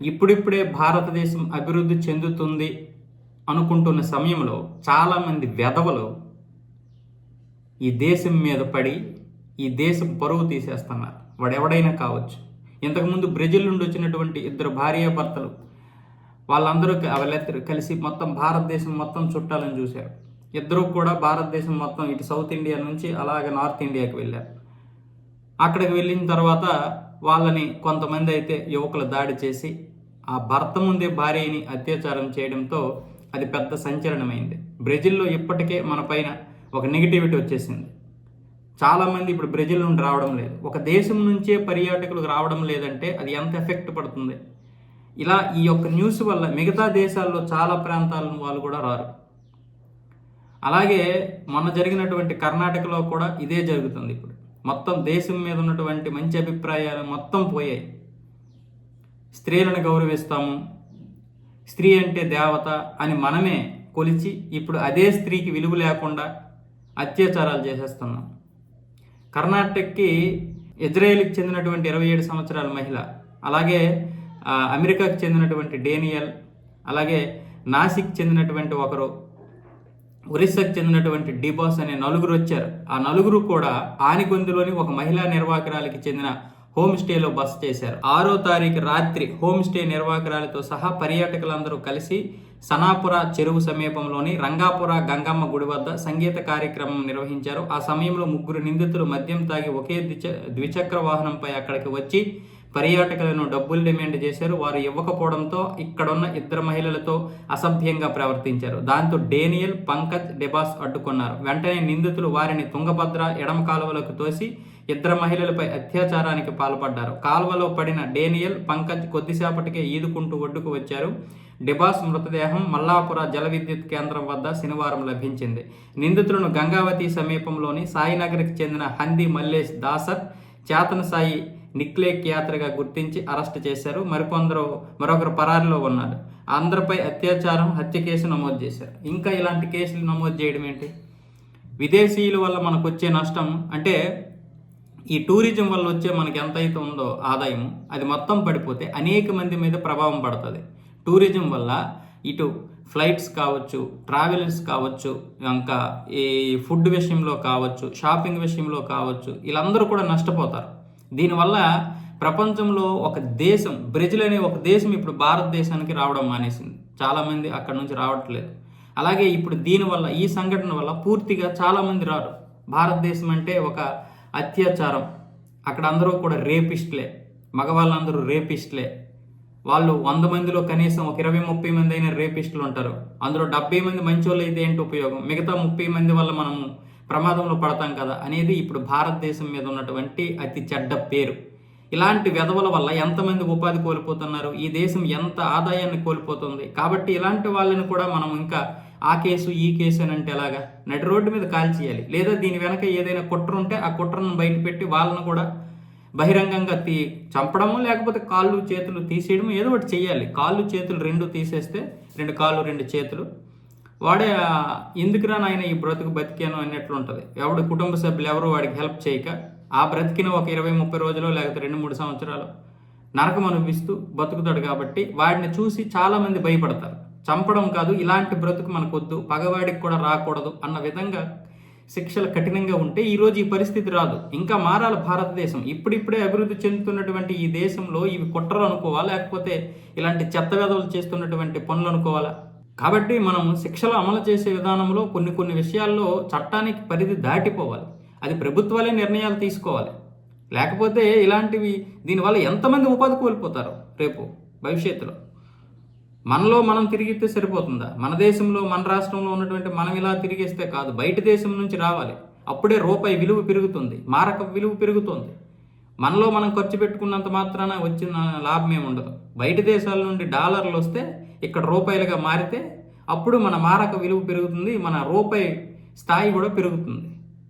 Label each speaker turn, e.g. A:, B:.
A: ఇప్పుడిప్పుడే భారతదేశం అభివృద్ధి చెందుతుంది అనుకుంటున్న సమయంలో చాలామంది వెధవలు ఈ దేశం మీద పడి ఈ దేశం పరువు తీసేస్తున్నారు. వాడు ఎవడైనా కావచ్చు. ఇంతకుముందు బ్రెజిల్ నుండి వచ్చినటువంటి ఇద్దరు భార్యాభర్తలు వాళ్ళందరూ వాళ్ళిద్దరు కలిసి మొత్తం భారతదేశం మొత్తం చుట్టాలని చూశారు. ఇద్దరు కూడా భారతదేశం మొత్తం ఇటు సౌత్ ఇండియా నుంచి అలాగే నార్త్ ఇండియాకి వెళ్ళారు. అక్కడికి వెళ్ళిన తర్వాత వాళ్ళని కొంతమంది అయితే యువకులు దాడి చేసి ఆ భర్త ముందే భార్యని అత్యాచారం చేయడంతో అది పెద్ద సంచలనమైంది. బ్రెజిల్లో ఇప్పటికే మన పైన ఒక నెగిటివిటీ వచ్చేసింది. చాలామంది ఇప్పుడు బ్రెజిల్ నుండి రావడం లేదు. ఒక దేశం నుంచే పర్యాటకులు రావడం లేదంటే అది ఎంత ఎఫెక్ట్ పడుతుంది? ఇలా ఈ యొక్క న్యూస్ వల్ల మిగతా దేశాల్లో చాలా ప్రాంతాలను వాళ్ళు కూడా రారు. అలాగే మొన్న జరిగినటువంటి కర్ణాటకలో కూడా ఇదే జరుగుతుంది ఇప్పుడు. మొత్తం దేశం మీద ఉన్నటువంటి మంచి అభిప్రాయాలు మొత్తం పోయాయి. స్త్రీలను గౌరవిస్తాము. స్త్రీ అంటే దేవత అని మనమే కొలిచి ఇప్పుడు అదే స్త్రీకి విలువ లేకుండా అత్యాచారాలు చేసేస్తున్నాం. కర్ణాటకకి ఇజ్రాయెల్కి చెందినటువంటి ఇరవై ఏడు సంవత్సరాల మహిళ అలాగే అమెరికాకు చెందినటువంటి డేనియల్ అలాగే నాసిక్ చెందినటువంటి ఒకరు ఒరిస్సాకు చెందినటువంటి డిబాస్ అనే నలుగురు వచ్చారు. ఆ నలుగురు కూడా ఆనిగొందులోని ఒక మహిళా నిర్వాహకురాలకి చెందిన హోమ్ స్టేలో బస చేశారు. ఆరో తారీఖు రాత్రి హోమ్ స్టే నిర్వాహకురాలతో సహా పర్యాటకులందరూ కలిసి సనాపుర చెరువు సమీపంలోని రంగాపుర గంగమ్మ గుడి వద్ద సంగీత కార్యక్రమం నిర్వహించారు. ఆ సమయంలో ముగ్గురు నిందితులు మద్యం తాగి ఒకే ద్విచ- ద్విచక్ర వాహనంపై అక్కడికి వచ్చి పర్యాటకులను డబ్బులు డిమాండ్ చేశారు. వారు ఇవ్వకపోవడంతో ఇక్కడున్న ఇద్దరు మహిళలతో అసభ్యంగా ప్రవర్తించారు. దాంతో డేనియల్ పంకజ్ డెబాస్ అడ్డుకున్నారు. వెంటనే నిందితులు వారిని తుంగభద్ర ఎడమ కాలువలకు తోసి ఇద్దరు మహిళలపై అత్యాచారానికి పాల్పడ్డారు. కాల్వలో పడిన డేనియల్ పంకజ్ కొద్దిసేపటికే ఈదుకుంటూ ఒడ్డుకు వచ్చారు. డిబాస్ మృతదేహం మల్లాపుర జల విద్యుత్ కేంద్రం వద్ద శనివారం లభించింది. నిందితులను గంగావతి సమీపంలోని సాయినగర్కి చెందిన హంది మల్లేష్ దాసర్ చేతన సాయి నిక్లేక్ యాత్రగా గుర్తించి అరెస్ట్ చేశారు. మరికొందరు మరొకరు పరారిలో ఉన్నారు. అందరిపై అత్యాచారం హత్య కేసు నమోదు చేశారు. ఇంకా ఇలాంటి కేసులు నమోదు చేయడం ఏంటి? విదేశీయుల వల్ల మనకు వచ్చే నష్టం అంటే ఈ టూరిజం వల్ల వచ్చే మనకి ఎంతైతే ఉందో ఆదాయం అది మొత్తం పడిపోతే అనేక మంది మీద ప్రభావం పడుతుంది. టూరిజం వల్ల ఇటు ఫ్లైట్స్ కావచ్చు ట్రావెలర్స్ కావచ్చు ఇంకా ఈ ఫుడ్ విషయంలో కావచ్చు షాపింగ్ విషయంలో కావచ్చు వీళ్ళందరూ కూడా నష్టపోతారు. దీనివల్ల ప్రపంచంలో ఒక దేశం బ్రెజిల్ అనే ఒక దేశం ఇప్పుడు భారతదేశానికి రావడం మానేసింది. చాలామంది అక్కడ నుంచి రావట్లేదు. అలాగే ఇప్పుడు దీనివల్ల ఈ సంఘటన వల్ల పూర్తిగా చాలామంది రారు. భారతదేశం అంటే ఒక అత్యాచారం. అక్కడ అందరూ కూడా రేపిస్ట్లే. మగవాళ్ళందరూ రేపిస్ట్లే. వాళ్ళు వంద మందిలో కనీసం ఒక ఇరవై ముప్పై మంది అయిన రేపిస్టులు ఉంటారు. అందులో డెబ్బై మంది మంచోళ్ళు అయితే ఏంటి ఉపయోగం? మిగతా ముప్పై మంది వల్ల మనము ప్రమాదంలో పడతాం కదా అనేది ఇప్పుడు భారతదేశం మీద ఉన్నటువంటి అతి చెడ్డ పేరు. ఇలాంటి వెధవల వల్ల ఎంతమంది ఉపాధి కోల్పోతున్నారు? ఈ దేశం ఎంత ఆదాయాన్ని కోల్పోతుంది? కాబట్టి ఇలాంటి వాళ్ళని కూడా మనం ఇంకా ఆ కేసు ఈ కేసు అని అంటే ఎలాగా? నడి రోడ్డు మీద కాల్చేయాలి లేదా దీని వెనక ఏదైనా కుట్ర ఉంటే ఆ కుట్రను బయటపెట్టి వాళ్ళను కూడా బహిరంగంగా తీ చంపడము లేకపోతే కాళ్ళు చేతులు తీసేయడం ఏదో ఒకటి చేయాలి. కాళ్ళు చేతులు రెండు తీసేస్తే రెండు కాళ్ళు రెండు చేతులు వాడే ఎందుకురా నాయన ఈ బ్రతుకు బతికాను అన్నట్లుంటుంది ఎవడు కుటుంబ సభ్యులు ఎవరు వాడికి హెల్ప్ చేయక ఆ బ్రతికిన ఒక ఇరవై ముప్పై రోజులు లేకపోతే రెండు మూడు సంవత్సరాలు నరకం అనిపిస్తూ బతుకుతాడు కాబట్టి వాడిని చూసి చాలామంది భయపడతారు. చంపడం కాదు ఇలాంటి బ్రతుకు మనకొద్దు పగవాడికి కూడా రాకూడదు అన్న విధంగా శిక్షలు కఠినంగా ఉంటే ఈరోజు ఈ పరిస్థితి రాదు. ఇంకా మారాలి భారతదేశం. ఇప్పుడిప్పుడే అభివృద్ధి చెందుతున్నటువంటి ఈ దేశంలో ఇవి కుట్రలు అనుకోవాలా? లేకపోతే ఇలాంటి చెత్త వెధవలు చేస్తున్నటువంటి పనులు అనుకోవాలా? కాబట్టి మనం శిక్షలు అమలు చేసే విధానంలో కొన్ని కొన్ని విషయాల్లో చట్టానికి పరిధి దాటిపోవాలి. అది ప్రభుత్వాలే నిర్ణయాలు తీసుకోవాలి. లేకపోతే ఇలాంటివి దీనివల్ల ఎంతమంది ఉపాధి కోల్పోతారు రేపు భవిష్యత్తులో? మనలో మనం తిరిగితే సరిపోతుందా? మన దేశంలో మన రాష్ట్రంలో ఉన్నటువంటి మనం ఇలా తిరిగేస్తే కాదు బయట దేశం నుంచి రావాలి. అప్పుడే రూపాయి విలువ పెరుగుతుంది మారక విలువ పెరుగుతుంది. మనలో మనం ఖర్చు పెట్టుకున్నంత మాత్రాన వచ్చిన లాభం ఏమి ఉండదు. బయట దేశాల నుండి డాలర్లు వస్తే ఇక్కడ రూపాయలుగా మారితే అప్పుడు మన మారక విలువ పెరుగుతుంది మన రూపాయి స్థాయి కూడా పెరుగుతుంది.